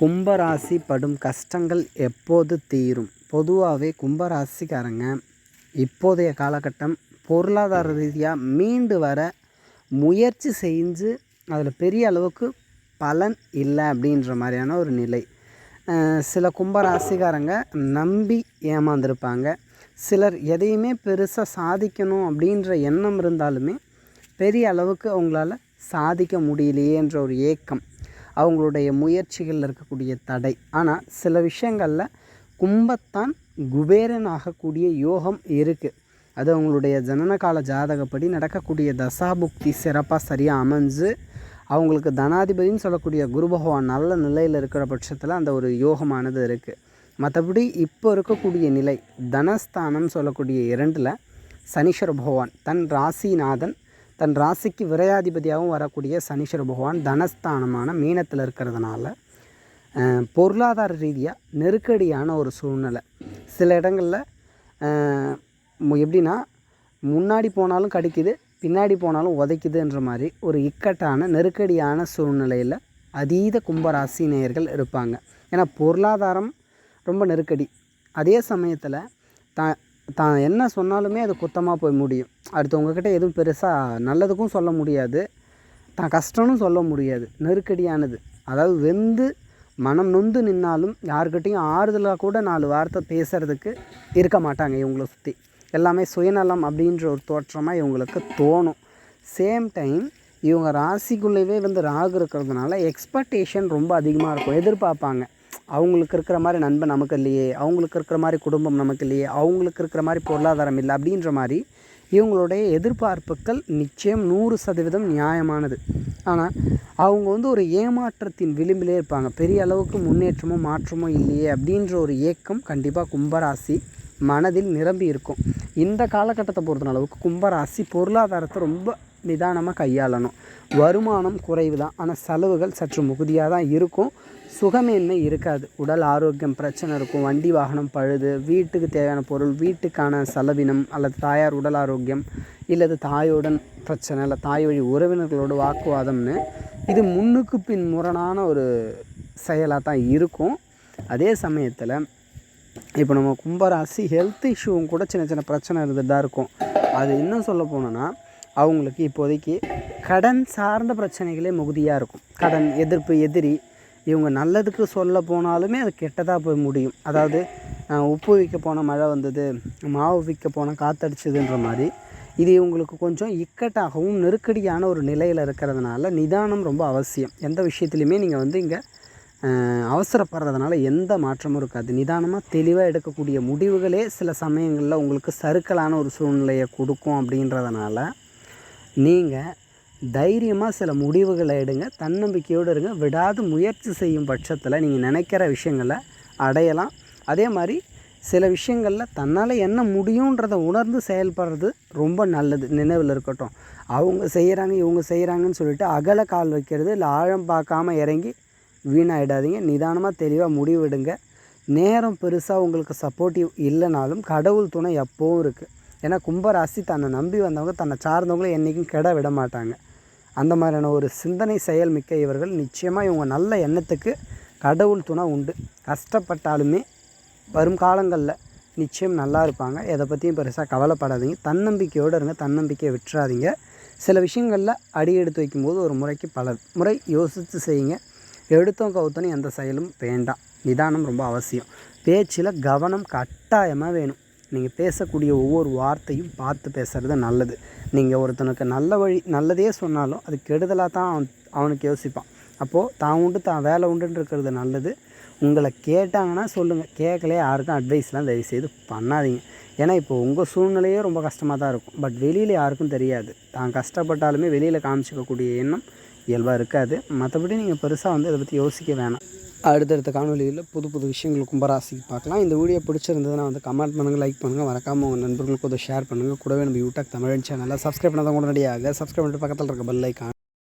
கும்பராசி படும் கஷ்டங்கள் எப்போது தீரும்? பொதுவாகவே கும்பராசிக்காரங்க இப்போதைய காலகட்டம் பொருளாதார ரீதியாக மீண்டு வர முயற்சி செஞ்சு அதில் பெரிய அளவுக்கு பலன் இல்லை அப்படின்ற மாதிரியான ஒரு நிலை. சில கும்பராசிக்காரங்க நம்பி ஏமாந்துருப்பாங்க. சிலர் எதையுமே பெருசாக சாதிக்கணும் அப்படின்ற எண்ணம் இருந்தாலுமே பெரிய அளவுக்கு அவங்களால சாதிக்க முடியலையேன்ற ஒரு ஏக்கம் அவங்களுடைய முயற்சிகளில் இருக்கக்கூடிய தடை. ஆனால் சில விஷயங்களில் கும்பத்தான் குபேரன் ஆகக்கூடிய யோகம் இருக்குது அது அவங்களுடைய ஜனனகால ஜாதகப்படி நடக்கக்கூடிய தசாபுக்தி சிறப்பாக சரியாக அமைஞ்சு அவங்களுக்கு தனாதிபதின்னு சொல்லக்கூடிய குரு பகவான் நல்ல நிலையில் இருக்கிற பட்சத்தில் அந்த ஒரு யோகமானது இருக்குது மற்றபடி இப்போ இருக்கக்கூடிய நிலை தனஸ்தானம் சொல்லக்கூடிய இரண்டில் சனீஸ்வர பகவான் தன் ராசிநாதன் தன் ராசிக்கு விரையாதிபதியாகவும் வரக்கூடிய சனீஸ்வர பகவான் தனஸ்தானமான மீனத்தில் இருக்கிறதுனால பொருளாதார ரீதியாக நெருக்கடியான ஒரு சூழ்நிலை. சில இடங்களில் எப்படின்னா முன்னாடி போனாலும் கடிக்குது பின்னாடி போனாலும் உதைக்குதுன்ற மாதிரி ஒரு இக்கட்டான நெருக்கடியான சூழ்நிலையில் அதீத கும்பராசி நேயர்கள் இருப்பாங்க. ஏன்னா பொருளாதாரம் ரொம்ப நெருக்கடி. அதே சமயத்தில் தான் தான் என்ன சொன்னாலுமே அது குத்தமாக போய் முடியும். அடுத்தவங்கக்கிட்ட எதுவும் பெருசாக நல்லதுக்கும் சொல்ல முடியாது. தான் கஷ்டம்னு சொல்ல முடியாது. நெருக்கடியானது. அதாவது வெந்து மனம் நொந்து நின்னாலும் யாருக்கிட்டையும் ஆறுதலாக கூட நாலு வார்த்தை பேசுகிறதுக்கு இருக்க மாட்டாங்க இவங்கள சுற்றி எல்லாமே சுயநலம் அப்படின்ற ஒரு தோற்றமாக இவங்களுக்கு தோணும். சேம் டைம் இவங்க ராசிக்குள்ளேயே வந்து ராகு இருக்கிறதுனால எக்ஸ்பெக்டேஷன் ரொம்ப அதிகமாக இருக்கும். எதிர்பார்ப்பாங்க. அவங்களுக்கு இருக்கிற மாதிரி நண்பன் நமக்கு இல்லையே. அவங்களுக்கு இருக்கிற மாதிரி குடும்பம் நமக்கு இல்லையே. அவங்களுக்கு இருக்கிற மாதிரி பொருளாதாரம் இல்லை அப்படின்ற மாதிரி இவங்களுடைய எதிர்பார்ப்புகள் நிச்சயம் நூறு சதவீதம் நியாயமானது. ஆனால் அவங்க வந்து ஒரு ஏமாற்றத்தின் விளிம்பிலே இருப்பாங்க. பெரிய அளவுக்கு முன்னேற்றமோ மாற்றமோ இல்லையே அப்படின்ற ஒரு ஏக்கம் கண்டிப்பாக கும்பராசி மனதில் நிரம்பி இருக்கும். இந்த காலகட்டத்தை பொறுத்த அளவுக்கு கும்பராசி பொருளாதாரத்தை ரொம்ப நிதானமாக கையாளணும். வருமானம் குறைவு தான் ஆனால் செலவுகள் சற்று மிகுதியாக தான் இருக்கும். சுகமேன்மை இருக்காது. உடல் ஆரோக்கியம் பிரச்சனை இருக்கும். வண்டி வாகனம் பழுது வீட்டுக்கு தேவையான பொருள் வீட்டுக்கான செலவினம் அல்லது தாயார் உடல் ஆரோக்கியம் இல்லது தாயுடன் பிரச்சனை இல்லை தாய் வழி உறவினர்களோட வாக்குவாதம்னு இது முன்னுக்கு பின் முரணான ஒரு செயலாக தான் இருக்கும். அதே சமயத்தில் இப்போ நம்ம கும்பராசி ஹெல்த் இஷ்யூவும் கூட சின்ன சின்ன பிரச்சனை இருந்துட்டு தான் இருக்கும். அது இன்னும் சொல்ல போனோன்னா அவங்களுக்கு இப்போதைக்கு கடன் சார்ந்த பிரச்சனைகளே மிகுதியாக இருக்கும். கடன் எதிர்ப்பு எதிரி இவங்க நல்லதுக்கு சொல்ல போனாலுமே அது கெட்டதாக போய் முடியும். அதாவது உப்பு விற்க போன மழை வந்தது மாவு விற்க போன காத்தடிச்சதுன்ற மாதிரி இது இவங்களுக்கு கொஞ்சம் இக்கட்டாகவும் நெருக்கடியான ஒரு நிலையில் இருக்கிறதுனால நிதானம் ரொம்ப அவசியம். எந்த விஷயத்துலையுமே நீங்கள் வந்து இங்கே அவசரப்படுறதுனால எந்த மாற்றமும் இருக்காது. நிதானமாக தெளிவாக எடுக்கக்கூடிய முடிவுகளே சில சமயங்களில் உங்களுக்கு சறுக்கலான ஒரு சூழ்நிலையை கொடுக்கும் அப்படின்றதுனால நீங்கள் தைரியமாக சில முடிவுகளை எடுங்க தன்னம்பிக்கையோடு இருங்க விடாது முயற்சி செய்யும் பட்சத்தில் நீங்கள் நினைக்கிற விஷயங்களை அடையலாம். அதே மாதிரி சில விஷயங்களில் தன்னால் என்ன முடியுன்றதை உணர்ந்து செயல்படுறது ரொம்ப நல்லது நினைவில் இருக்கட்டும். அவங்க செய்கிறாங்க இவங்க செய்கிறாங்கன்னு சொல்லிட்டு அகல கால் வைக்கிறது இல்லை ஆழம் பார்க்காம இறங்கி வீணாயிடாதீங்க. நிதானமாக தெளிவாக முடிவெடுங்க நேரம் பெருசாக உங்களுக்கு சப்போர்ட்டிவ் இல்லைனாலும் கடவுள் துணை எப்போவும் இருக்குது ஏன்னா கும்பராசி தன்னை நம்பி வந்தவங்க தன்னை சார்ந்தவங்களும் என்றைக்கும் கெட விட மாட்டாங்க. அந்த மாதிரியான ஒரு சிந்தனை செயல் மிக்க இவர்கள் நிச்சயமாக இவங்க நல்ல எண்ணத்துக்கு கடவுள் துணை உண்டு. கஷ்டப்பட்டாலுமே வரும் காலங்களில் நிச்சயம் நல்லா இருப்பாங்க. எதை பற்றியும் பெருசாக கவலைப்படாதீங்க. தன்னம்பிக்கையோடு இருங்க. தன்னம்பிக்கையை விட்டுறாதீங்க. சில விஷயங்களில் அடி எடுத்து வைக்கும்போது ஒரு முறைக்கு பல முறை யோசித்து செய்யுங்க. எடுத்தோம் கவுத்தனும் எந்த செயலும் வேண்டாம். நிதானம் ரொம்ப அவசியம். பேச்சில் கவனம் கட்டாயமாக வேணும். நீங்கள் பேசக்கூடிய ஒவ்வொரு வார்த்தையும் பார்த்து பேசுகிறது நல்லது. நீங்கள் ஒருத்தனுக்கு நல்ல வழி நல்லதே சொன்னாலும் அது கெடுதலாக தான் அவன் அவனுக்கு யோசிப்பான். அப்போது தான் உண்டு தான் வேலை உண்டுன்னு இருக்கிறது நல்லது. உங்களை கேட்டாங்கன்னா சொல்லுங்கள் கேட்கலையே யாருக்கும் அட்வைஸ்லாம் தயவுசெய்து பண்ணாதீங்க. ஏன்னா இப்போ உங்கள் சூழ்நிலையே ரொம்ப கஷ்டமாக தான் இருக்கும். பட் வெளியில் யாருக்கும் தெரியாது. தான் கஷ்டப்பட்டாலுமே வெளியில் காமிச்சிக்கக்கூடிய எண்ணம் இயல்பாக இருக்காது. மற்றபடி நீங்கள் பெருசாக வந்து இதை பற்றி யோசிக்க வேணாம். அடுத்தடுத்த காணொலியில் புது புது விஷயங்கள் கும்பராசிக்கு பார்க்கலாம். இந்த வீடியோ பிடிச்சிருந்ததுன்னா வந்து கமெண்ட் பண்ணுங்கள் லைக் பண்ணுங்கள் மறக்காமல் உங்கள் நண்பர்களுக்கு அதை ஷேர் பண்ணுங்கள் கூடவே நம்ம யூடியூப் தமிழ் சேனலில் சப்ஸ்கிரைப் பண்ணாதான் உடனடியாக சப்ஸ்கிரைப் பண்ணிட்டு பக்கத்தில் இருக்க பெல் ஐக்கான்